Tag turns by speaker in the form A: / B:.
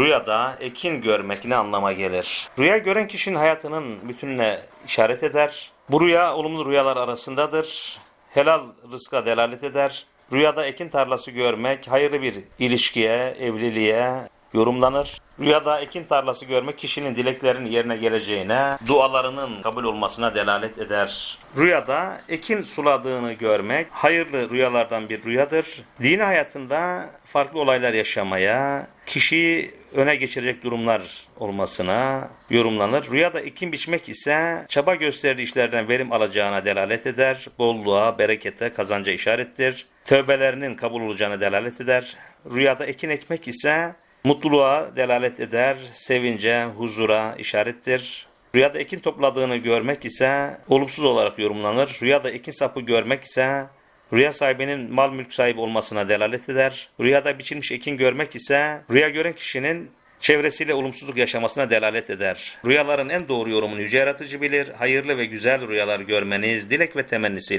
A: Rüyada ekin görmek ne anlama gelir? Rüya gören kişinin hayatının bütününe işaret eder. Bu rüya olumlu rüyalar arasındadır. Helal rızka delalet eder. Rüyada ekin tarlası görmek hayırlı bir ilişkiye, evliliğe yorumlanır. Rüyada ekin tarlası görmek kişinin dileklerinin yerine geleceğine, dualarının kabul olmasına delalet eder. Rüyada ekin suladığını görmek hayırlı rüyalardan bir rüyadır. Dini hayatında farklı olaylar yaşamaya, kişiyi öne geçirecek durumlar olmasına yorumlanır. Rüyada ekin biçmek ise çaba gösterdiği işlerden verim alacağına delalet eder. Bolluğa, berekete, kazanca işarettir. Tövbelerinin kabul olacağına delalet eder. Rüyada ekin ekmek ise mutluluğa delalet eder, sevince, huzura işarettir. Rüyada ekin topladığını görmek ise olumsuz olarak yorumlanır. Rüyada ekin sapı görmek ise rüya sahibinin mal mülk sahibi olmasına delalet eder. Rüyada biçilmiş ekin görmek ise rüya gören kişinin çevresiyle olumsuzluk yaşamasına delalet eder. Rüyaların en doğru yorumunu yüce yaratıcı bilir. Hayırlı ve güzel rüyalar görmeniz dilek ve temennisiyle.